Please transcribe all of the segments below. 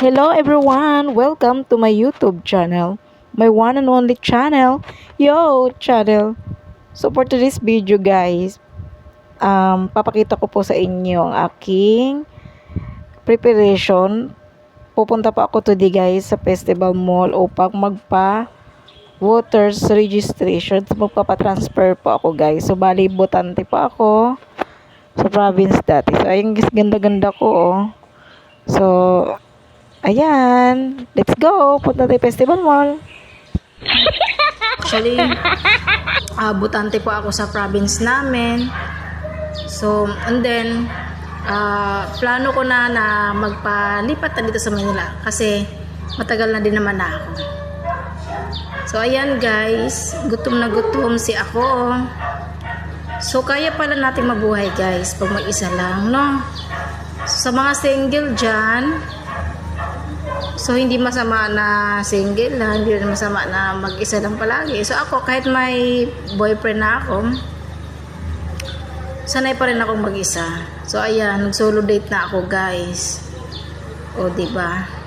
Hello everyone! Welcome to my YouTube channel. My one and only channel. Yo! Channel. So for today's video guys, um, papakita ko po sa inyo ang aking preparation. Pupunta pa ako today guys sa Festival Mall upang magpa voters registration. So, magpapatransfer po ako guys. So bali botante pa ako sa province dati. So ayun guys, ganda-ganda ko oh. So, ayan. Let's go. Punta tayo Festival Mall. Actually, ah, butante po ako sa province namin. So, and then, ah, plano ko na na magpalipat na dito sa Manila kasi matagal na din naman na ako. So, ayan guys. Gutom na gutom si ako. So, kaya pala natin mabuhay guys pag mag-isa lang, no? So, sa mga single dyan, so hindi masama na single na, hindi rin masama na mag-isa lang palagi. So, ako kahit may boyfriend na ako, sanay pa rin akong mag-isa. So, ayan, nag-solo date na ako guys. O, ba?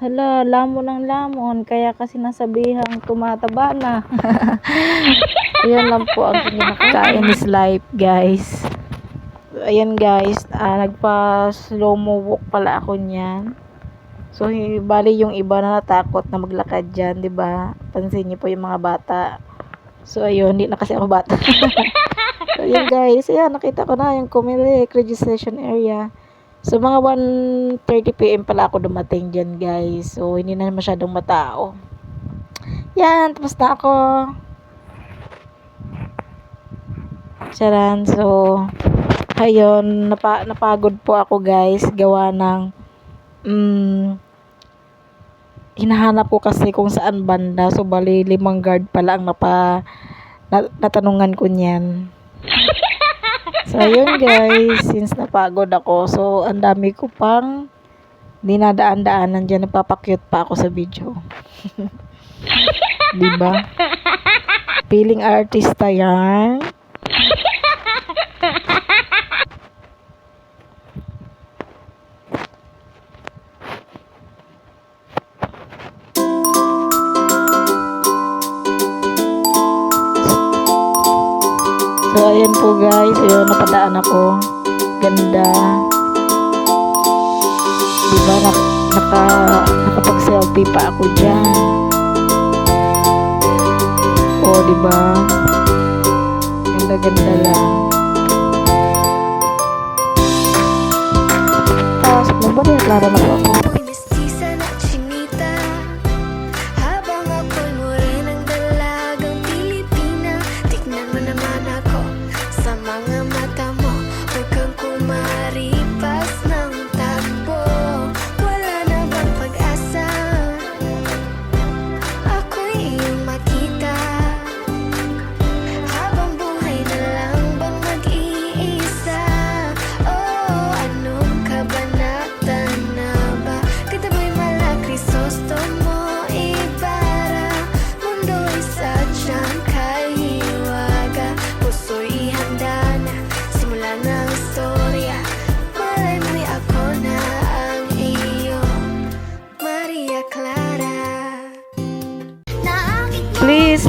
Hala, lamon ng lamon. Kaya kasi nasabihang tumataba na. Ayan lang po ang kinakain is life, guys. Ayan, guys. Ah, nagpa slow mo walk pala ako niyan. So, bali yung iba na natakot na maglakad dyan, di ba? Pansin niyo po yung mga bata. So, ayun, hindi na kasi ako bata. so, yun guys. Ayan, nakita ko na yung Comelec registration area. So, mga 1.30pm pala ako dumating dyan, guys. So, hindi na masyadong matao. Yan, tapos na ako. Charan, so, ayun, napa, napagod po ako, guys. Gawa ng, mm, hinahanap ko kasi kung saan banda. So, bali, limang guard pala ang napa, na, natanungan ko niyan. So, ayun guys, since napagod ako, so, ang dami ko pang dinadaan-daanan dyan, nagpapakyut pa ako sa video. diba? Feeling artista yan. So, ayan po guys. Ayun, napadaan ako. Ganda. Diba, nak naka, nakapag-selfie pa ako dyan. O, diba? Ganda-ganda lang. Tapos, magbabayad na po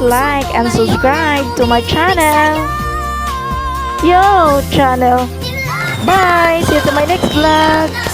like and subscribe to my channel. Yo, channel. Bye. See you to my next vlog.